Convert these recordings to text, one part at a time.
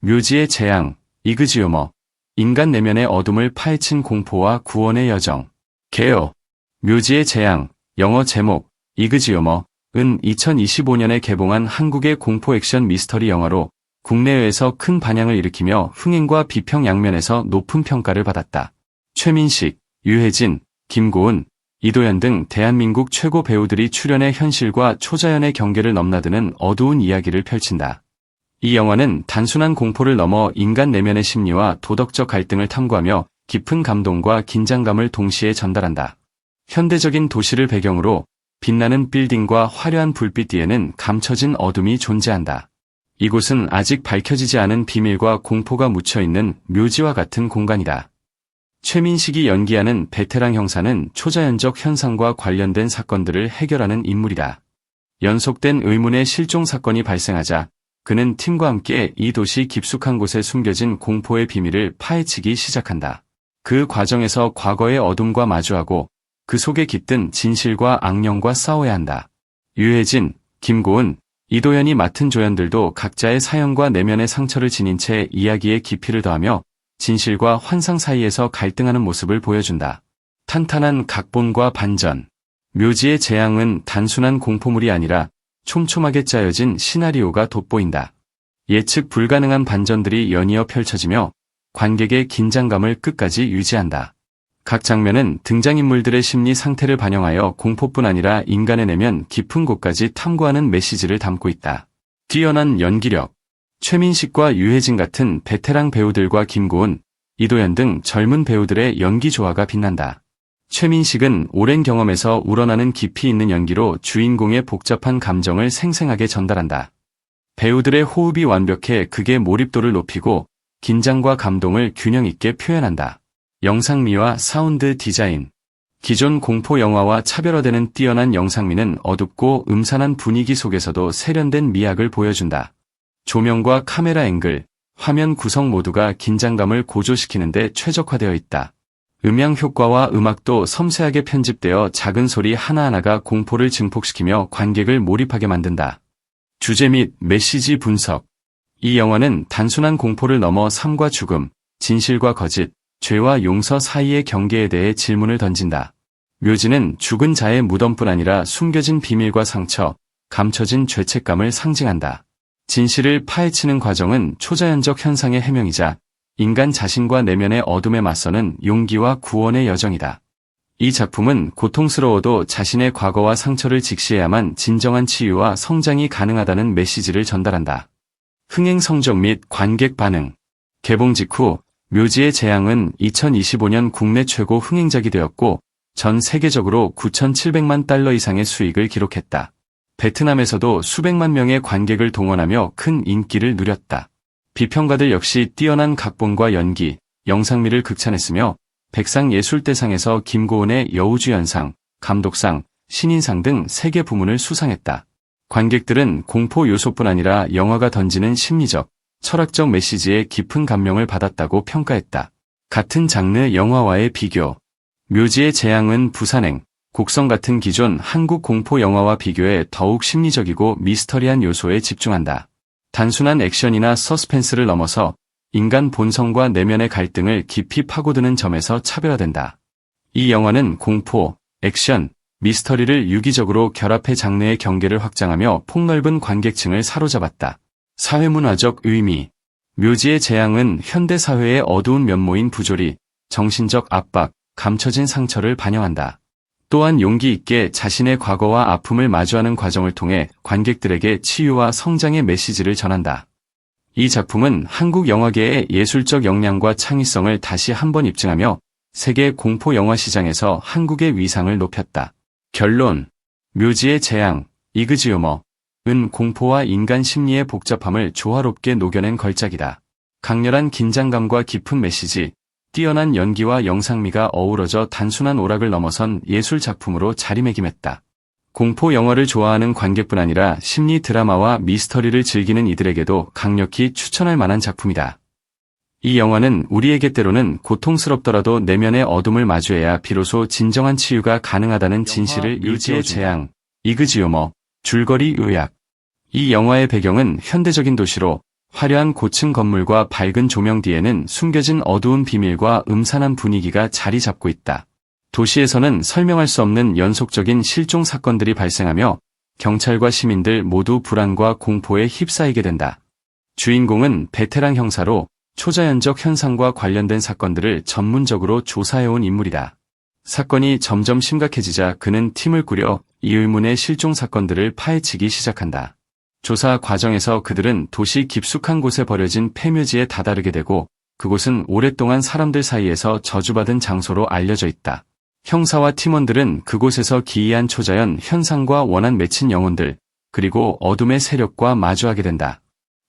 묘지의 재앙, 이그지오머, 인간 내면의 어둠을 파헤친 공포와 구원의 여정. 개요. 묘지의 재앙, 영어 제목, 이그지오머, 은 2025년에 개봉한 한국의 공포 액션 미스터리 영화로 국내외에서 큰 반향을 일으키며 흥행과 비평 양면에서 높은 평가를 받았다. 최민식, 유해진, 김고은, 이도현 등 대한민국 최고 배우들이 출연해 현실과 초자연의 경계를 넘나드는 어두운 이야기를 펼친다. 이 영화는 단순한 공포를 넘어 인간 내면의 심리와 도덕적 갈등을 탐구하며 깊은 감동과 긴장감을 동시에 전달한다. 현대적인 도시를 배경으로 빛나는 빌딩과 화려한 불빛 뒤에는 감춰진 어둠이 존재한다. 이곳은 아직 밝혀지지 않은 비밀과 공포가 묻혀있는 묘지와 같은 공간이다. 최민식이 연기하는 베테랑 형사는 초자연적 현상과 관련된 사건들을 해결하는 인물이다. 연속된 의문의 실종 사건이 발생하자 그는 팀과 함께 이 도시 깊숙한 곳에 숨겨진 공포의 비밀을 파헤치기 시작한다. 그 과정에서 과거의 어둠과 마주하고 그 속에 깃든 진실과 악령과 싸워야 한다. 유해진, 김고은, 이도현이 맡은 조연들도 각자의 사연과 내면의 상처를 지닌 채 이야기에 깊이를 더하며 진실과 환상 사이에서 갈등하는 모습을 보여준다. 탄탄한 각본과 반전. 묘지의 재앙은 단순한 공포물이 아니라 촘촘하게 짜여진 시나리오가 돋보인다. 예측 불가능한 반전들이 연이어 펼쳐지며 관객의 긴장감을 끝까지 유지한다. 각 장면은 등장인물들의 심리 상태를 반영하여 공포뿐 아니라 인간의 내면 깊은 곳까지 탐구하는 메시지를 담고 있다. 뛰어난 연기력. 최민식과 유해진 같은 베테랑 배우들과 김고은, 이도현 등 젊은 배우들의 연기 조화가 빛난다. 최민식은 오랜 경험에서 우러나는 깊이 있는 연기로 주인공의 복잡한 감정을 생생하게 전달한다. 배우들의 호흡이 완벽해 극의 몰입도를 높이고 긴장과 감동을 균형 있게 표현한다. 영상미와 사운드 디자인 기존 공포 영화와 차별화되는 뛰어난 영상미는 어둡고 음산한 분위기 속에서도 세련된 미학을 보여준다. 조명과 카메라 앵글, 화면 구성 모두가 긴장감을 고조시키는데 최적화되어 있다. 음향 효과와 음악도 섬세하게 편집되어 작은 소리 하나하나가 공포를 증폭시키며 관객을 몰입하게 만든다. 주제 및 메시지 분석. 이 영화는 단순한 공포를 넘어 삶과 죽음, 진실과 거짓, 죄와 용서 사이의 경계에 대해 질문을 던진다. 묘지는 죽은 자의 무덤뿐 아니라 숨겨진 비밀과 상처, 감춰진 죄책감을 상징한다. 진실을 파헤치는 과정은 초자연적 현상의 해명이자 인간 자신과 내면의 어둠에 맞서는 용기와 구원의 여정이다. 이 작품은 고통스러워도 자신의 과거와 상처를 직시해야만 진정한 치유와 성장이 가능하다는 메시지를 전달한다. 흥행 성적 및 관객 반응 개봉 직후 묘지의 재앙은 2025년 국내 최고 흥행작이 되었고 전 세계적으로 9,700만 달러 이상의 수익을 기록했다. 베트남에서도 수백만 명의 관객을 동원하며 큰 인기를 누렸다. 비평가들 역시 뛰어난 각본과 연기, 영상미를 극찬했으며 백상예술대상에서 김고은의 여우주연상, 감독상, 신인상 등 3개 부문을 수상했다. 관객들은 공포 요소뿐 아니라 영화가 던지는 심리적, 철학적 메시지에 깊은 감명을 받았다고 평가했다. 같은 장르 영화와의 비교. 묘지의 재앙은 부산행, 곡성 같은 기존 한국 공포 영화와 비교해 더욱 심리적이고 미스터리한 요소에 집중한다. 단순한 액션이나 서스펜스를 넘어서 인간 본성과 내면의 갈등을 깊이 파고드는 점에서 차별화된다. 이 영화는 공포, 액션, 미스터리를 유기적으로 결합해 장르의 경계를 확장하며 폭넓은 관객층을 사로잡았다. 사회문화적 의미 묘지의 재앙은 현대사회의 어두운 면모인 부조리, 정신적 압박, 감춰진 상처를 반영한다. 또한 용기 있게 자신의 과거와 아픔을 마주하는 과정을 통해 관객들에게 치유와 성장의 메시지를 전한다. 이 작품은 한국 영화계의 예술적 역량과 창의성을 다시 한번 입증하며 세계 공포 영화 시장에서 한국의 위상을 높였다. 결론 묘지의 재앙, 이그지오머, 은 공포와 인간 심리의 복잡함을 조화롭게 녹여낸 걸작이다. 강렬한 긴장감과 깊은 메시지, 뛰어난 연기와 영상미가 어우러져 단순한 오락을 넘어선 예술 작품으로 자리매김했다. 공포 영화를 좋아하는 관객뿐 아니라 심리 드라마와 미스터리를 즐기는 이들에게도 강력히 추천할 만한 작품이다. 이 영화는 우리에게 때로는 고통스럽더라도 내면의 어둠을 마주해야 비로소 진정한 치유가 가능하다는 진실을 유지의 재앙, 이그지오머, 줄거리 요약. 이 영화의 배경은 현대적인 도시로 화려한 고층 건물과 밝은 조명 뒤에는 숨겨진 어두운 비밀과 음산한 분위기가 자리 잡고 있다. 도시에서는 설명할 수 없는 연속적인 실종 사건들이 발생하며 경찰과 시민들 모두 불안과 공포에 휩싸이게 된다. 주인공은 베테랑 형사로 초자연적 현상과 관련된 사건들을 전문적으로 조사해온 인물이다. 사건이 점점 심각해지자 그는 팀을 꾸려 이 의문의 실종 사건들을 파헤치기 시작한다. 조사 과정에서 그들은 도시 깊숙한 곳에 버려진 폐묘지에 다다르게 되고 그곳은 오랫동안 사람들 사이에서 저주받은 장소로 알려져 있다. 형사와 팀원들은 그곳에서 기이한 초자연 현상과 원한 맺힌 영혼들, 그리고 어둠의 세력과 마주하게 된다.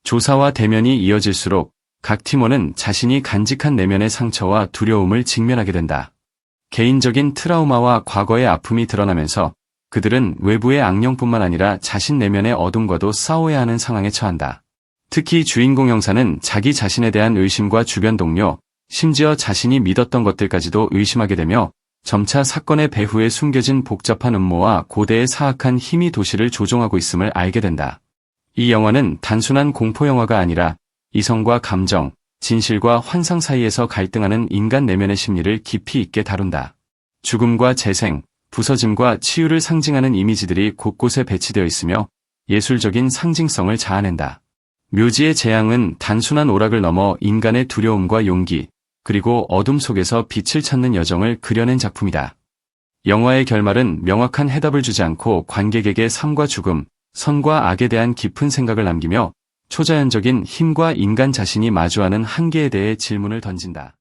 조사와 대면이 이어질수록 각 팀원은 자신이 간직한 내면의 상처와 두려움을 직면하게 된다. 개인적인 트라우마와 과거의 아픔이 드러나면서 그들은 외부의 악령뿐만 아니라 자신 내면의 어둠과도 싸워야 하는 상황에 처한다. 특히 주인공 형사는 자기 자신에 대한 의심과 주변 동료, 심지어 자신이 믿었던 것들까지도 의심하게 되며 점차 사건의 배후에 숨겨진 복잡한 음모와 고대의 사악한 힘이 도시를 조종하고 있음을 알게 된다. 이 영화는 단순한 공포 영화가 아니라 이성과 감정, 진실과 환상 사이에서 갈등하는 인간 내면의 심리를 깊이 있게 다룬다. 죽음과 재생, 부서짐과 치유를 상징하는 이미지들이 곳곳에 배치되어 있으며 예술적인 상징성을 자아낸다. 묘지의 재앙은 단순한 오락을 넘어 인간의 두려움과 용기, 그리고 어둠 속에서 빛을 찾는 여정을 그려낸 작품이다. 영화의 결말은 명확한 해답을 주지 않고 관객에게 삶과 죽음, 선과 악에 대한 깊은 생각을 남기며 초자연적인 힘과 인간 자신이 마주하는 한계에 대해 질문을 던진다.